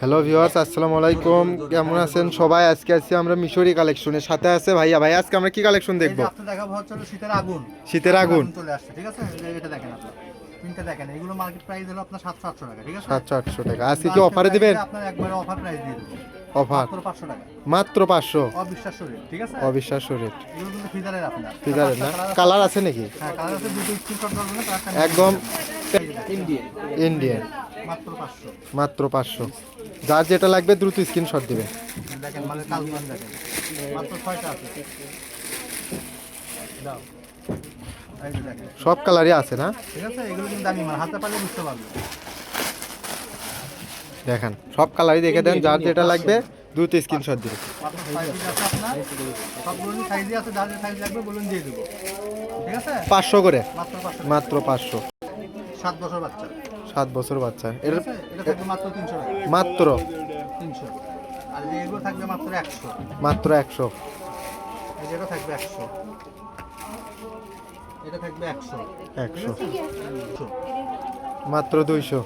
Hello viewers আসসালামু আলাইকুম। কেমন আছেন সবাই? আজকে আছি আমরা মিশরি কালেকশনের সাথে আছে ভাইয়া। ভাই আজকে আমরা কি কালেকশন দেখব? শীতের আগুন। শীতের আগুন। চলে আসছে ঠিক আছে? এটা দেখেন তিনটা দেখেন এগুলো মার্কেট প্রাইস হলো আপনার সাতশো আটশো টাকা ঠিক আছে? সাতশো আটশো টাকা। আজকে কি অফারে দিবেন? আপনার একবারে অফার প্রাইস দিয়ে দেবো অফার মাত্র পাঁচশো টাকা। মাত্র পাঁচশো? অবিশ্বাস্য রেট ঠিক আছে? অবিশ্বাস্য রেট এগুলো কিন্তু আপনার। ফিজারের না? কালার আছে- নাকি? হ্যাঁ কালার আছে দুটো স্ক্রিনশট করবেন একদম ইন্ডিয়ান ইন্ডিয়ান মাত্র পাঁচশো। মাত্র পাঁচশো। যার যেটা লাগবে দ্রুত স্ক্রিনশট দিবে। দেখেন মানে কালমান দেখেন। মাত্র ছয়টা আছে। দাও। এই যে দেখেন। সব কালারই আছে না? ঠিক আছে এগুলো কিন্তু দামি মানে হাতে পারলে বুঝতে পারবে। দেখেন সব কালারই দেখে দেন যার যেটা লাগবে দ্রুত স্ক্রিনশট দিবে। পাঁচশো করে। মাত্র পাঁচশো। সাত বছর বাচ্চা। সাত বছর বাচ্চা। এর থাকবে মাত্র মাত্র। একশো। মাত্র দুইশো।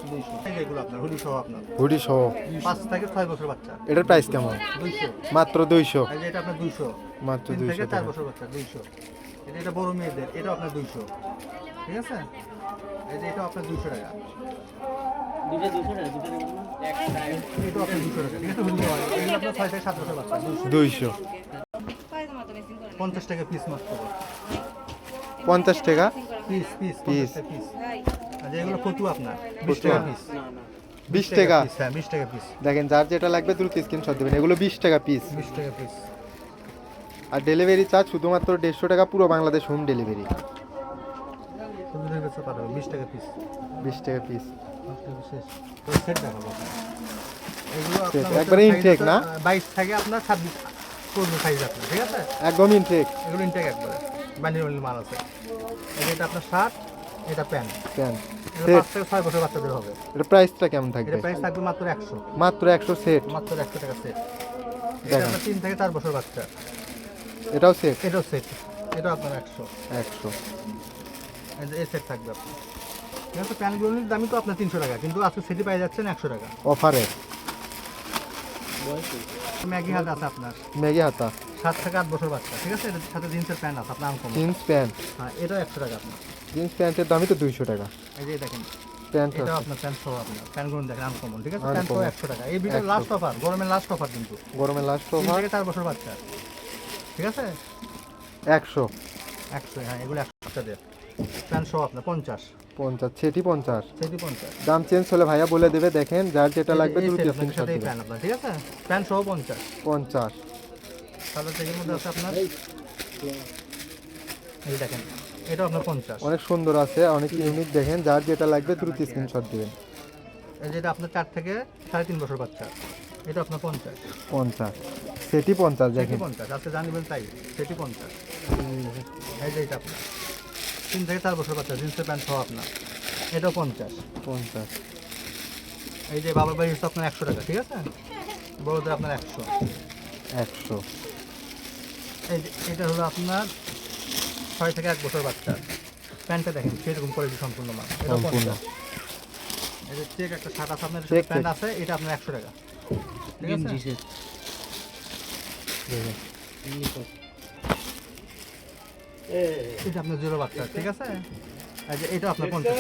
হুডি সহ এটার প্রাইস কেমন? মাত্র দুইশো। মাত্র দুইশো চার বছর বাচ্চা দুইশো। এটা এটা বড় মেয়েদের এটা আপনার দুইশো। ঠিক আছে? এই এটা আপনার দুইশো টাকা। এটা আপনার দুশো টাকা ঠিক আছে? হয়। এগুলো আপনার ছয় থেকে সাত বছর বাচ্চা দুইশো দুইশো। পঞ্চাশ টাকা পিস মাত্র পঞ্চাশ টাকা? পিস পিস পিস পিস আর যে এগুলো আপনার বিশ টাকা পিস বিশ টাকা? পিস হ্যাঁ বিশ টাকা পিস দেখেন যার যেটা লাগবে স্ক্রিনশট দেবেন। এগুলো বিশ টাকা পিস বিশ টাকা পিস আর ডেলিভারি চার্জ শুধুমাত্র দেড়শো টাকা পুরো বাংলাদেশ হোম ডেলিভারি বিশ টাকা পিস বিশ টাকা পিস শেষ তো সেট দেখাবো এগুলো একবারে না? বাইশ থেকে আপনার ছাব্বিশ পনেরো সাইজ আপনার ঠিক আছে? একদম ইনটেক এগুলো ইনটেক একবারে। বান্ডিল মাল আছে। এটা আপনার শার্ট এটা প্যান্ট প্যান্ট ছয় বছর বাচ্চাদের হবে। এটা প্রাইসটা কেমন থাকবে? এটা প্রাইস থাকবে মাত্র একশো। মাত্র একশো সেট মাত্র একশো টাকা সেট এটা তিন থেকে চার বছর বাচ্চা। এটাও সেট এটাও সেট এটা আপনার একশো। একশো। এই সেট থাকবে আপনার। ঠিক আছে প্যান্টগুলোর দামই তো আপনার তিনশো টাকা কিন্তু আজকে সেটি পেয়ে যাচ্ছেন একশো টাকা। অফারে। ম্যাগি হাত আছে আপনার। ম্যাগি হাতা সাত থেকে আট বছর বাচ্চা ঠিক আছে? এটার সাথে জিন্সের প্যান্ট আছে আপনার আনকম জিন্স প্যান্ট। হ্যাঁ এটাও একশো টাকা আপনার। জিন্স প্যান্টের দামই তো দুইশো টাকা। এই যে দেখেন প্যান্ট আপনার প্যান্ট সহ আপনার। প্যান্টগুলো দেখেন আনকমন ঠিক আছে প্যান্ট সহ একশো টাকা। এই লাস্ট অফার গরমের লাস্ট অফার কিন্তু। গরমের লাস্ট অফার চার বছর বাচ্চা। ঠিক আছে? একশো। একশো হ্যাঁ এগুলো একশো বাচ্চাদের প্যান্ট সহ আপনার পঞ্চাশ। পঞ্চাশ সেটি পঞ্চাশ। সেটি পঞ্চাশ। দাম চেঞ্জ হলে ভাইয়া বলে দেবে দেখেন যার যেটা লাগবে দ্রুত আপনার স্ক্রিনশট দিবেন প্যান্ট আপনার ঠিক আছে? প্যান্ট সহ পঞ্চাশ। পঞ্চাশ। তাহলে থেকে মধ্যে আছে আপনার? এই দেখেন এটা আপনার পঞ্চাশ। অনেক সুন্দর আছে অনেক ইউনিক দেখেন যার যেটা লাগবে দ্রুত স্ক্রিনশট দিবেন। এই যেটা আপনার চার থেকে সাড়ে তিন বছর বাচ্চা এটা আপনার পঞ্চাশ। পঞ্চাশ। সেটি পঞ্চাশ দেখেন। পঞ্চাশ আজকে জানিবেন তাই সেটি পঞ্চাশ। এই যে এটা আপনার। তিন থেকে চার বছর বাচ্চা জিন্সের প্যান্ট সহ আপনার। এটাও পঞ্চাশ। পঞ্চাশ। এই যে বাবার বাড়ি হচ্ছে আপনার একশো টাকা ঠিক আছে? বড়দের আপনার একশো। একশো। এই যে এটা হলো আপনার ছয় থেকে এক বছর বাচ্চা প্যান্টটা দেখেন সেরকম কোয়ালিটি সম্পূর্ণ মান এটা পঞ্চাশ। এই যে চেক একটা শার্ট আছে আপনার প্যান্ট আছে এটা আপনার একশো টাকা। ঠিক আছে। এটা আপনার জিরো বাচ্চা ঠিক আছে? এটা আপনার পঞ্চাশ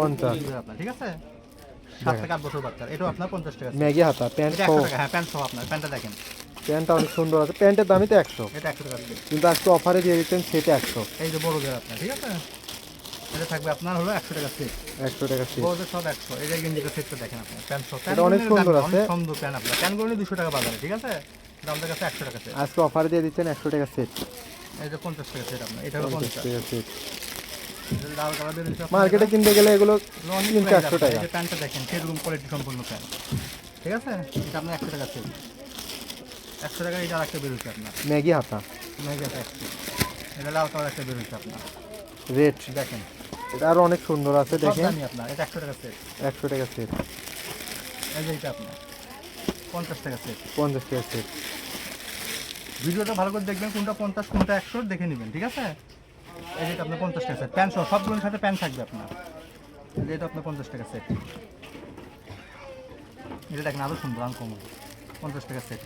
পঞ্চাশ। আপনার ঠিক আছে? সাত থেকে আট বছর বাচ্চা এটাও আপনার পঞ্চাশ টাকা। ম্যাগি হাতা প্যান্ট সহ। একশো টাকা হ্যাঁ প্যান্ট সহ আপনার প্যান্টটা দেখেন। প্যান্টটা অনেক সুন্দর আছে। প্যান্টের দামই তো একশো। এটা একশো টাকা দিয়ে। কিন্তু আজকে অফারে দিয়ে দিচ্ছেন সেটা একশো। এই যে বড়দের আপনার ঠিক আছে? এটা থাকবে আপনার হলো একশো টাকা সেট একশো টাকা সেট বড়দের সব একশো। এই যে গেঞ্জিটা সেটটা দেখেন আপনার প্যান্ট সহ। এটা অনেক সুন্দর আছে। সুন্দর প্যান্ট আপনার। প্যান্টগুলো দুশো টাকা বাজারে ঠিক আছে? আমাদের কাছে একশো টাকা সেট আজকে অফারে দিয়ে দিচ্ছেন একশো টাকা সেট এই যে পঞ্চাশ টাকা সেট আপনার এটা হলো পঞ্চাশ পঞ্চাশ। টাকা সেট এটা লাল কালার মার্কেটে কিনতে গেলে এগুলো এগুলো অনেক তিন price চারশো আপনার। টাকা। এই প্যান্টটা দেখেন সেরকম কোয়ালিটি সম্পূর্ণ প্যান্ট। ঠিক আছে? এটা আপনার একশো টাকা সেট একশো টাকা এটা আরেকটা বেরোচ্ছে আপনার। ম্যাগি হাতা। মেগাটা একশো। এটা লাল কালার একটা বেরোচ্ছে আপনার। রেট দেখেন। এটা আরও অনেক সুন্দর আছে দেখেন। আপনার এটা একশো টাকা সেট একশো টাকা সেট এই যে এটা আপনার। পঞ্চাশ টাকা সেট পঞ্চাশ টাকা সেট ভিডিওটা ভালো করে দেখবেন কোনটা পঞ্চাশ কোনটা একশো দেখে নেবেন ঠিক আছে? এই যেটা আপনার পঞ্চাশ টাকা সেট প্যান্ট সহ সবগুলোর সাথে প্যান্ট থাকবে আপনার। এটা আপনার পঞ্চাশ টাকা সেট এটা দেখেন আরও সুন্দর আনকমন পঞ্চাশ টাকা সেট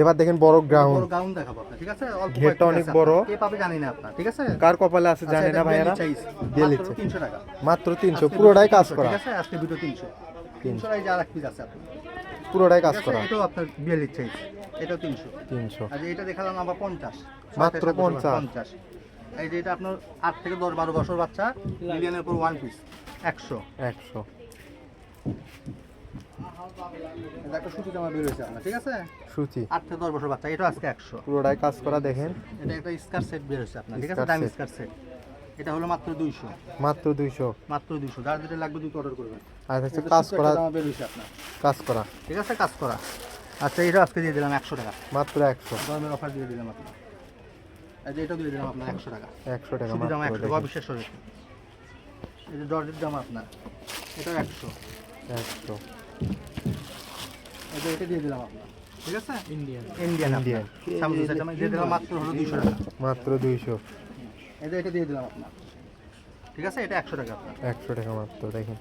এবার দেখেন বড় গ্রাউন্ড বড় গাউন দেখাবো আপনার ঠিক আছে? অল্প ঘেরটা অনেক বড়। কে পাবে জানি না আপনার ঠিক আছে? কার কপালে আছে জানে না ভাইয়ারা। দিয়ে লিখছে তিনশো টাকা। মাত্র তিনশো পুরোটাই কাজ করা। ঠিক আছে? আজকে দুটো তিনশো। তিনশো। এই যে আর এক পিস আছে আপনার। পুরোটাই কাজ করা। এটাও আপনার বিয়াল্লিশ সাইজ এটাও তিনশো। তিনশো। আর এটা দেখালাম আবার পঞ্চাশ। মাত্র 50 পঞ্চাশ। এই যে এটা আপনার আট থেকে দশ বারো বছর বাচ্চা মিলিয়নের উপর ওয়ান পিস একশো। একশো। এটা একটা সুতি জামা বের হয়েছে আপনার ঠিক আছে? সুচি আট থেকে দশ বছর বাচ্চা এটা আজকে একশো। পুরোটাই কাজ করা দেখেন। এটা একটা স্কার সেট বের হয়েছে আপনার ঠিক আছে? দামি স্কার সেট। এটা হলো মাত্র দুইশো। মাত্র দুইশো। মাত্র দুইশো। যার যেটা লাগবে দুটো অর্ডার করবেন। হচ্ছে এটা কাজ করা বের হয়েছে আপনার। কাজ করা। ঠিক আছে কাজ করা। আচ্ছা এটা আজকে দিয়ে দিলাম একশো টাকা। মাত্র একশো। গরমের অফার দিয়ে দিলাম আপনার এই যে এটাও দিয়ে দিলাম আপনার একশো টাকা। একশো টাকা সুতি জামা মাত্র একশো টাকা। দেখেন। বিশেষ করে এই যে জর্জের জামা আপনার এটাও একশো। একশো। এই যে এটা দিয়ে দিলাম আপনার ঠিক আছে? ইন্ডিয়ান ইন্ডিয়ান ইন্ডিয়ান সামুদ্র সেট আমি দিয়ে দিলাম মাত্র হলো দুইশো টাকা। মাত্র দুইশো। এই যে এটা দিয়ে দিলাম আপনার। ঠিক আছে? এটা একশো টাকা আপনার। একশো টাকা মাত্র দেখেন।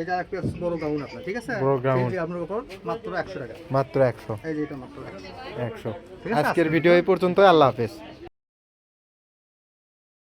এই যে একটা বড় গাউন আপনার ঠিক আছে? বড় গ্রাউন্ড আপনার উপর মাত্র একশো টাকা। মাত্র একশো। এই যে এটা মাত্র একশো। একশো। ঠিক আছে, আজকের আজকের ভিডিও এই পর্যন্ত আল্লাহ হাফেজ।